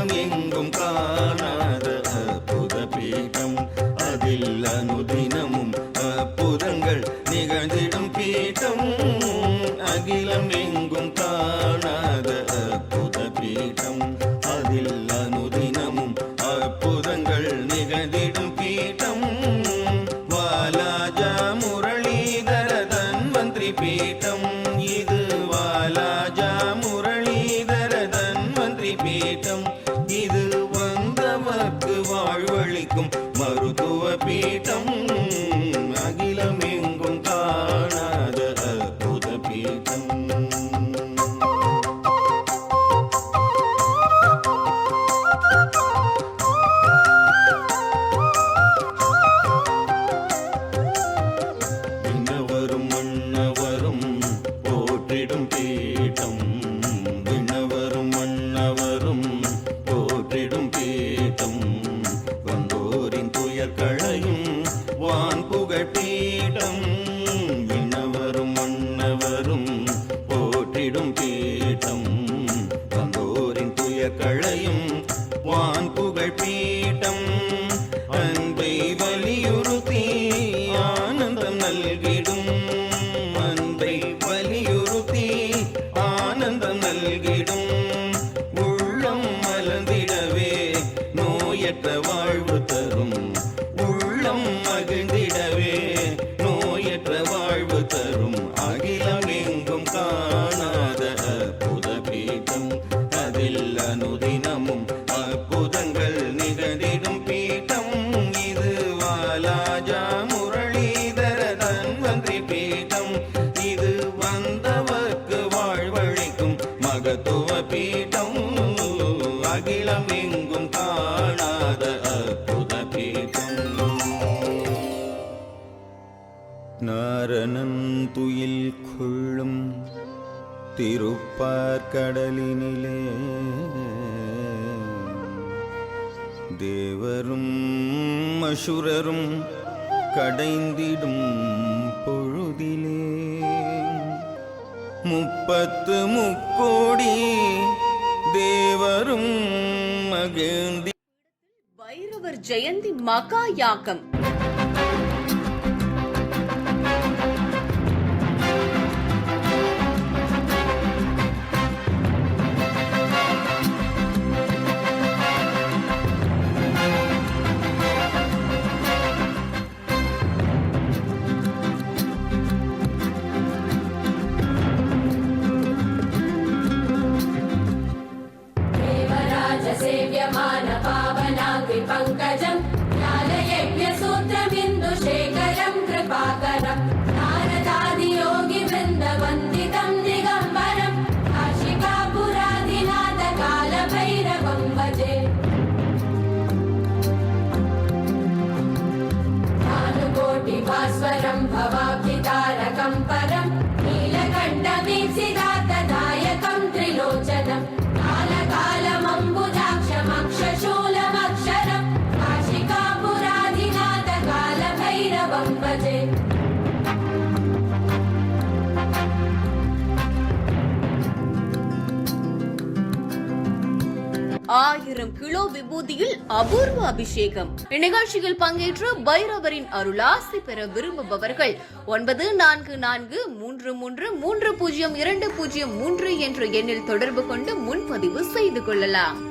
உலகம் எங்கும் காணாத அற்புத பீடம். அதில் அனுதினமும் அற்புதங்கள் நிகழ்ந்திடும் பீட்டம் మరుతువ పీఠం புகழ் பீட்டம் அன்பை வலியுறுத்தி ஆனந்தம் நல்கிடும். அன்பை வலியுறுத்தி ஆனந்தம் நல்கிடும். உள்ளம் மலர்ந்திடவே நோயற்ற வாழ்வு தரும். உள்ளம் மகிழ்ந்திடவே நோயற்ற வாழ்வு தரும். அகிலம் எங்கும் காணாத புத பீட்டம் அதில் அனுதினமும் அகிலம் எங்கும் காணாத அற்புத பீடம். நாரணன் துயில் கொள்ளும் திருப்பார்கடலினிலே தேவரும் அசுரரும் கடைந்திடும் பொழுதிலே. முப்பத்து முக்கோடி தேவரும் மகிழ்ந்தி. பைரவர் ஜெயந்தி மகா யாகம். देवराजसेव्यमान पावनाङ्घ्रि पङ्कजम् ज्ञानयज्ञसूत्रबिन्दुशेखरम् कृपाकरम् नारदादियोगिवृन्दवन्दितम् दिगम्बरम् काशिकापुरादिनाथकालभैरवम् भजे भानुकोटिभास्वरम् भवाब्धितारकम् ஆயிரம் கிலோ விபூதியில் அபூர்வ அபிஷேகம். இந்நிகழ்ச்சியில் பங்கேற்று பைரவரின் அருளாசி பெற விரும்புபவர்கள். ஒன்பது நான்கு நான்கு மூன்று மூன்று மூன்று பூஜ்ஜியம் இரண்டு பூஜ்ஜியம் மூன்று என்ற எண்ணில் தொடர்பு கொண்டு முன்பதிவு செய்து கொள்ளலாம்.